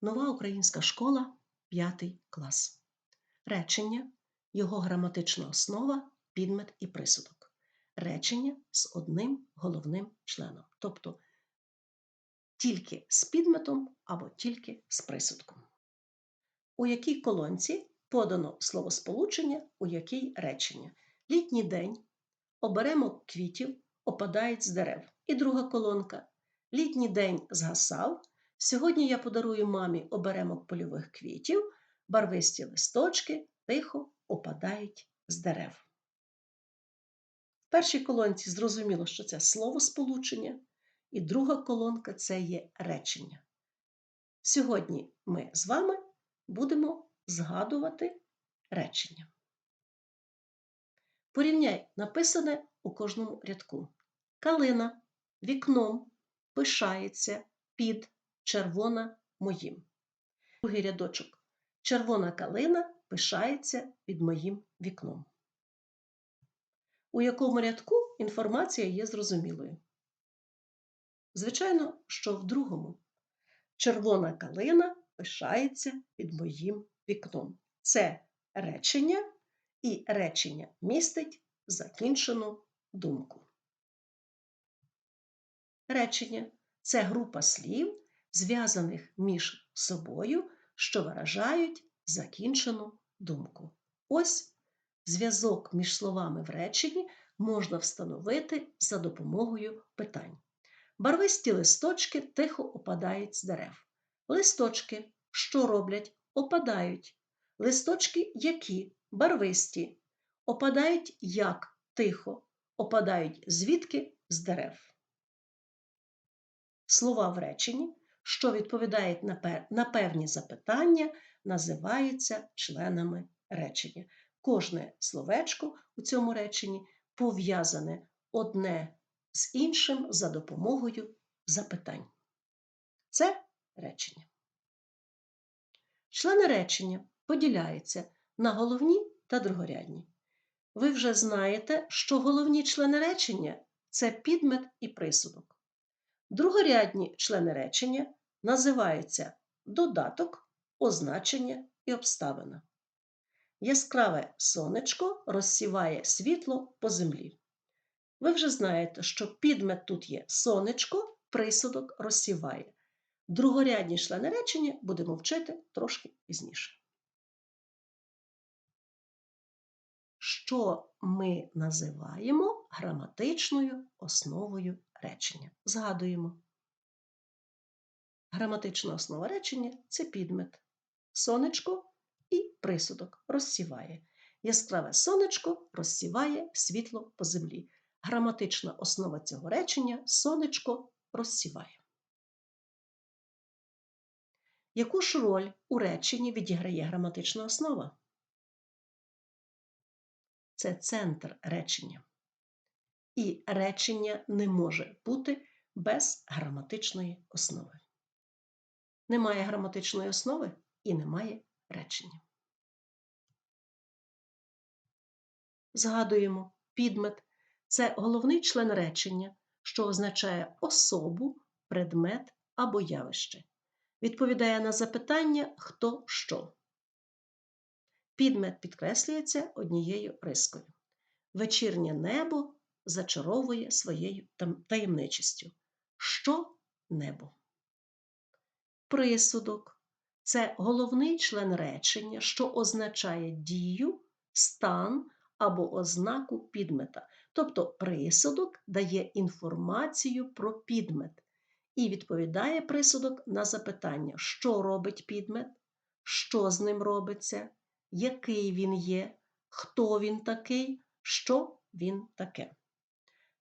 Нова українська школа, 5 клас. Речення, його граматична основа, підмет і присудок. Речення з одним головним членом, тобто тільки з підметом або тільки з присудком. У якій колонці подано словосполучення, у якій речення. Літній день, оберемок квітів опадають з дерев. І друга колонка. Літній день згасав. Сьогодні я подарую мамі оберемок польових квітів, барвисті листочки тихо опадають з дерев. В першій колонці зрозуміло, що це словосполучення, і друга колонка це є речення. Сьогодні ми з вами будемо згадувати речення. Порівняй написане у кожному рядку. Калина вікном пишається під червона моїм. Другий рядочок. Червона калина пишається під моїм вікном. У якому рядку інформація є зрозумілою? Звичайно, що в другому. Червона калина пишається під моїм вікном. Це речення, і речення містить закінчену думку. Речення це група слів, зв'язаних між собою, що виражають закінчену думку. Ось зв'язок між словами в реченні можна встановити за допомогою питань. Барвисті листочки тихо опадають з дерев. Листочки, що роблять, опадають. Листочки які барвисті, опадають як тихо, опадають звідки з дерев. Слова в реченні, що відповідають на певні запитання, називаються членами речення. Кожне словечко у цьому реченні пов'язане одне з іншим за допомогою запитань. Це речення. Члени речення поділяються на головні та другорядні. Ви вже знаєте, що головні члени речення це підмет і присудок. Другорядні члени речення називаються додаток, означення і обставина. Яскраве сонечко розсіває світло по землі. Ви вже знаєте, що підмет тут є сонечко, присудок розсіває. Другорядні члени речення будемо вчити трошки пізніше. Що ми називаємо граматичною основою речення? Згадуємо. Граматична основа речення це підмет. Сонечко і присудок розсіває. Яскраве сонечко розсіває світло по землі. Граматична основа цього речення сонечко розсіває. Яку ж роль у реченні відіграє граматична основа? Це центр речення. І речення не може бути без граматичної основи. Немає граматичної основи і немає речення. Згадуємо, підмет це головний член речення, що означає особу, предмет або явище. Відповідає на запитання хто що. Підмет підкреслюється однією рискою. Вечірнє небо зачаровує своєю таємничістю. Що небо? Присудок це головний член речення, що означає дію, стан або ознаку підмета. Тобто присудок дає інформацію про підмет і відповідає присудок на запитання, що робить підмет, що з ним робиться, який він є, хто він такий, що він таке.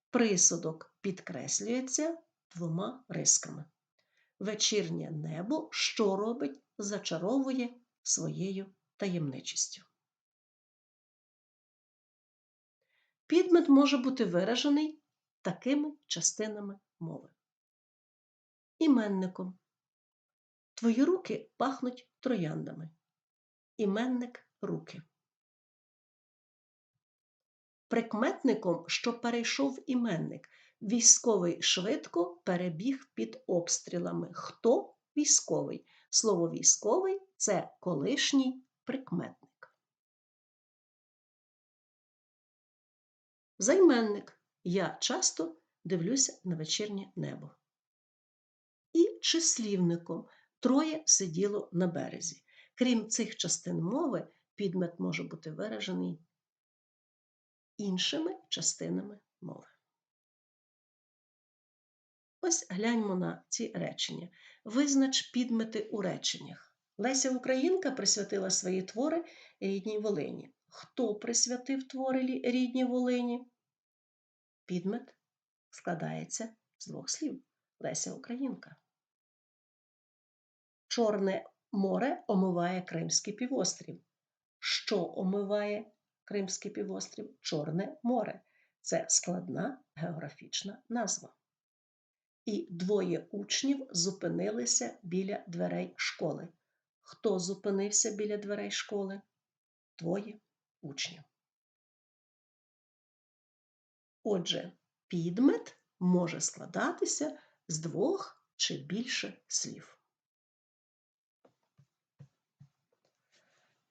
Присудок підкреслюється двома рисками. Вечірнє небо, що робить, зачаровує своєю таємничістю. Підмет може бути виражений такими частинами мови. Іменником. Твої руки пахнуть трояндами. Іменник руки. Прикметником, що перейшов іменник, військовий швидко перебіг під обстрілами. Хто військовий? Слово військовий це колишній прикметник. Займенник. Я часто дивлюся на вечірнє небо. І числівником троє сиділо на березі. Крім цих частин мови, підмет може бути виражений іншими частинами мови. Ось гляньмо на ці речення. Визнач підмети у реченнях. Леся Українка присвятила свої твори рідній Волині. Хто присвятив твори рідній Волині? Підмет складається з двох слів. Леся Українка. Чорне море омиває Кримський півострів. Що омиває Кримський півострів? Чорне море. Це складна географічна назва. І двоє учнів зупинилися біля дверей школи. Хто зупинився біля дверей школи? Двоє учнів. Отже, підмет може складатися з двох чи більше слів.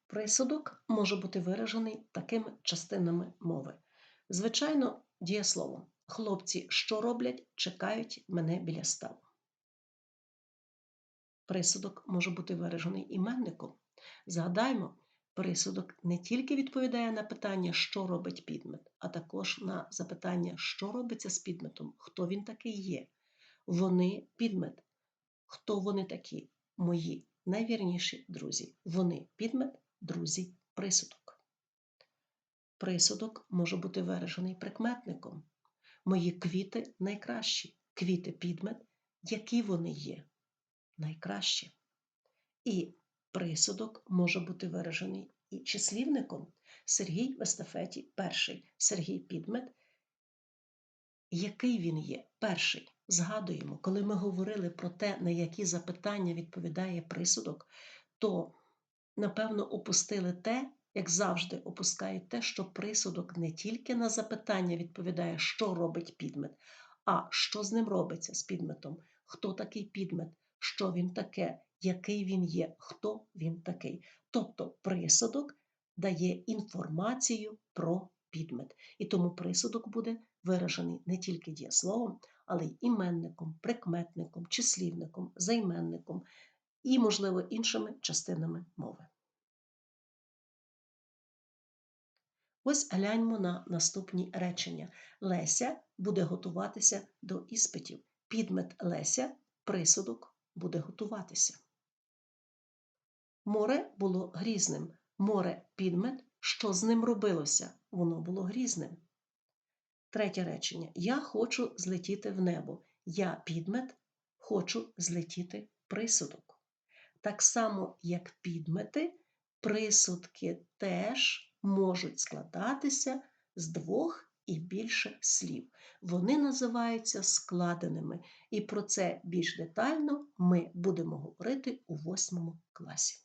Присудок може бути виражений такими частинами мови. Звичайно, дієсловом. Хлопці, що роблять, чекають мене біля ставу. Присудок може бути виражений іменником. Згадаймо, присудок не тільки відповідає на питання, що робить підмет, а також на запитання, що робиться з підметом, хто він такий є. Вони підмет. Хто вони такі? Мої найвірніші друзі. Вони підмет, друзі, присудок. Присудок може бути виражений прикметником. Мої квіти найкращі. Квіти підмет, які вони є, найкращі. І присудок може бути виражений і числівником. Сергій в естафеті перший. Сергій підмет. Який він є? Перший. Згадуємо, коли ми говорили про те, на які запитання відповідає присудок, то, напевно, опустили те, як завжди, опускають те, що присудок не тільки на запитання відповідає, що робить підмет, а що з ним робиться з підметом, хто такий підмет, що він таке, який він є, хто він такий. Тобто присудок дає інформацію про підмет. І тому присудок буде виражений не тільки дієсловом, але й іменником, прикметником, числівником, займенником і, можливо, іншими частинами мови. Ось гляньмо на наступні речення. Леся буде готуватися до іспитів. Підмет Леся, присудок буде готуватися. Море було грізним. Море підмет, що з ним робилося? Воно було грізним. Третє речення. Я хочу злетіти в небо. Я підмет, хочу злетіти присудок. Так само, як підмети, присудки теж можуть складатися з двох і більше слів. Вони називаються складеними, і про це більш детально ми будемо говорити у восьмому класі.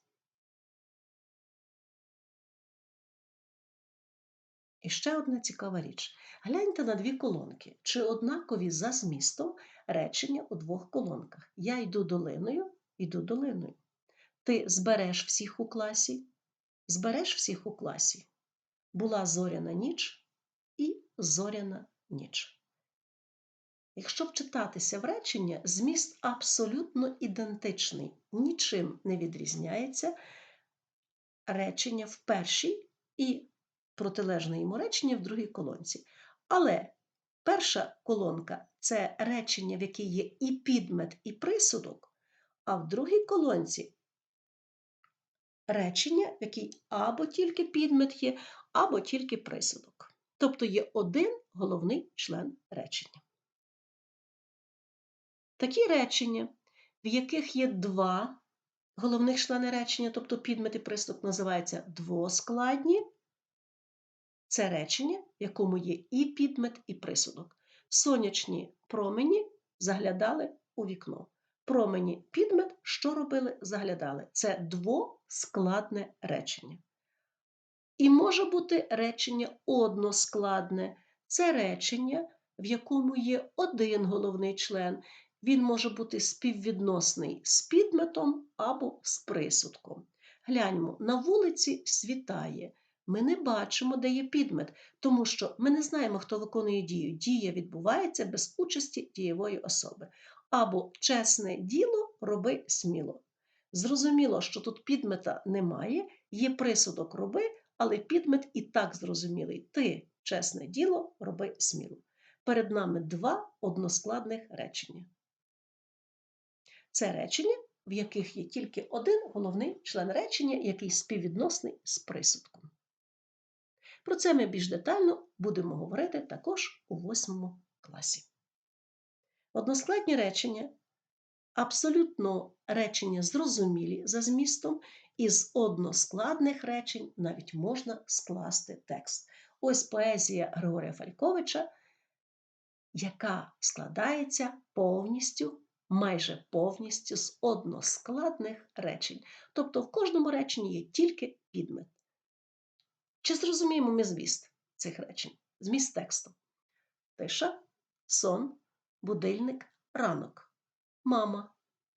І ще одна цікава річ. Гляньте на дві колонки, чи однакові за змістом речення у двох колонках. Я йду долиною, йду долиною. Ти збереш всіх у класі, збереш всіх у класі була зоряна ніч і зоряна ніч. Якщо вчитатися в речення, зміст абсолютно ідентичний, нічим не відрізняється речення в першій і протилежне йому речення в другій колонці. Але перша колонка це речення, в якій є і підмет, і присудок, а в другій колонці речення, в якій або тільки підмет є, або тільки присудок. Тобто є один головний член речення. Такі речення, в яких є два головних члени речення, тобто підмет і присудок, називаються двоскладні. Це речення, в якому є і підмет, і присудок. Сонячні промені заглядали у вікно. Промені підмет, що робили? Заглядали. Це двоскладне речення. І може бути речення односкладне. Це речення, в якому є один головний член, Він може бути співвідносний з підметом або з присудком. Гляньмо, на вулиці світає. Ми не бачимо, де є підмет, тому що ми не знаємо, хто виконує дію. Дія відбувається без участі дієвої особи. Або чесне діло роби сміло. Зрозуміло, що тут підмета немає, є присудок роби, але підмет і так зрозумілий. Ти чесне діло роби сміло. Перед нами два односкладних речення. Це речення, в яких є тільки один головний член речення, який співвідносний з присудком. Про це ми більш детально будемо говорити також у восьмому класі. Односкладні речення абсолютно речення зрозумілі за змістом, із односкладних речень навіть можна скласти текст. Ось поезія Григорія Фальковича, яка складається повністю, майже повністю з односкладних речень. Тобто в кожному реченні є тільки підмет. Чи зрозуміємо ми зміст цих речень? Зміст тексту. Тиша, сон, будильник, ранок, мама,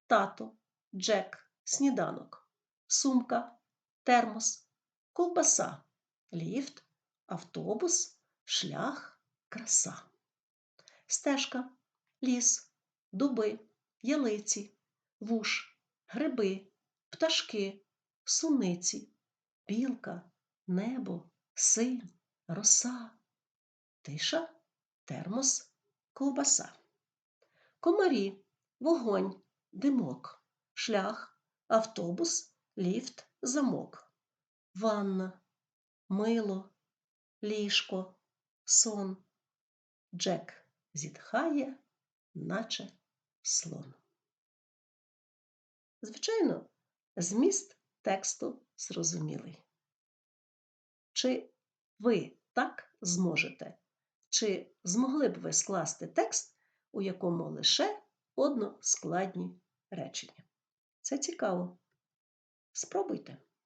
тато, Джек, сніданок, сумка, термос, ковбаса, ліфт, автобус, шлях, краса, стежка, ліс, дуби, ялиці, вуш, гриби, пташки, суниці, білка, небо, син, роса, тиша, термос, ковбаса, комарі, вогонь, димок, шлях, автобус, ліфт, замок, ванна, мило, ліжко, сон. Джек зітхає, наче слон. Звичайно, зміст тексту зрозумілий. Чи ви так зможете? Чи змогли б ви скласти текст, у якому лише односкладні речення? Це цікаво. Спробуйте.